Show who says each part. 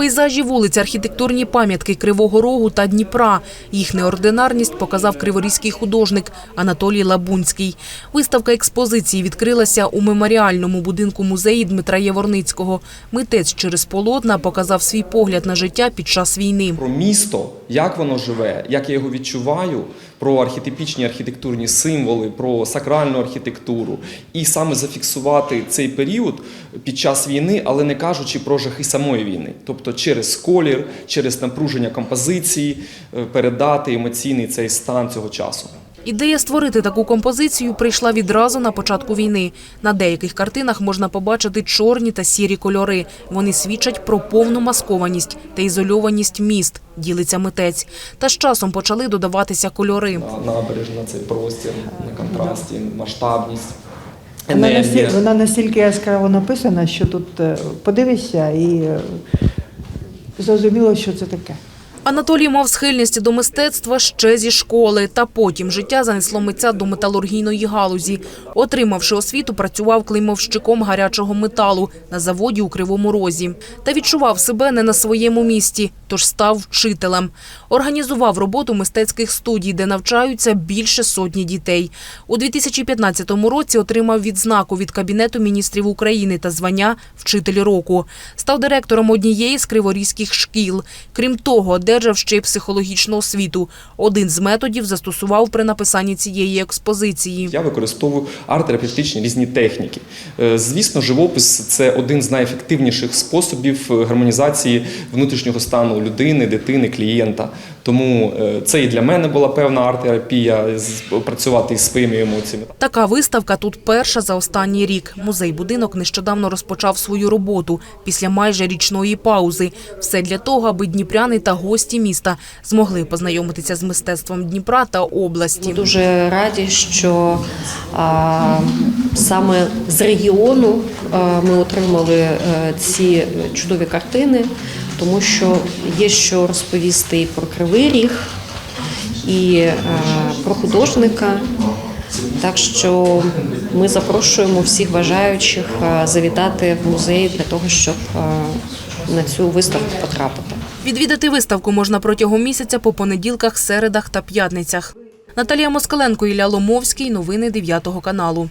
Speaker 1: Пейзажі вулиць, архітектурні пам'ятки Кривого Рогу та Дніпра. Їх неординарність показав криворізький художник Анатолій Лабунський. Виставка експозиції відкрилася у меморіальному будинку музеї Дмитра Яворницького. Митець через полотна показав свій погляд на життя під час війни.
Speaker 2: про місто, як воно живе, як я його відчуваю, про архетипічні архітектурні символи, про сакральну архітектуру, і саме зафіксувати цей період під час війни, але не кажучи про жахи самої війни, тобто через колір, через напруження композиції, е, передати емоційний цей стан цього часу.
Speaker 1: Ідея створити таку композицію прийшла відразу на початку війни. На деяких картинах можна побачити чорні та сірі кольори. Вони свідчать про повну маскованість та ізольованість міст, ділиться митець. Та з часом почали додаватися кольори.
Speaker 2: Набережна цей простір на контрасті, масштабність.
Speaker 3: Вона настільки, вона настільки яскраво написана, що тут е, подивишся і е, зрозуміло, що це таке.
Speaker 1: Анатолій мав схильність до мистецтва ще зі школи, та потім життя занесло митця до металургійної галузі. Отримавши освіту, працював клеймовщиком гарячого металу на заводі у Кривому Розі. Та відчував себе не на своєму місці, тож став вчителем. Організував роботу мистецьких студій, де навчаються більше сотні дітей. У 2015 році отримав відзнаку від Кабінету міністрів України та звання «Вчитель року». Став директором однієї з криворізьких шкіл. Крім того, одержав ще й психологічну освіту. Один з методів застосував при написанні цієї експозиції.
Speaker 2: Я використовую арт-терапевтичні різні техніки. Е, Звісно, живопис це один з найефективніших способів е, гармонізації внутрішнього стану людини, дитини, клієнта. Тому е, це і для мене була певна арт-терапія працювати із своїми емоціями.
Speaker 1: Така виставка тут перша за останній рік. Музей-будинок нещодавно розпочав свою роботу після майже річної паузи. Все для того, аби дніпряни та гості міста змогли познайомитися з мистецтвом Дніпра та області.
Speaker 4: Ми дуже раді, що а, саме з регіону а, ми отримали е, ці чудові картини, тому що є що розповісти і про Кривий Ріг, і е, про художника. Так що ми запрошуємо всіх бажаючих е, завітати в музей для того, щоб на цю виставку потрапити.
Speaker 1: Відвідати виставку можна протягом місяця по понеділках, середах та п'ятницях. Наталія Москаленко, Ілля Ломовський. Новини 9 каналу.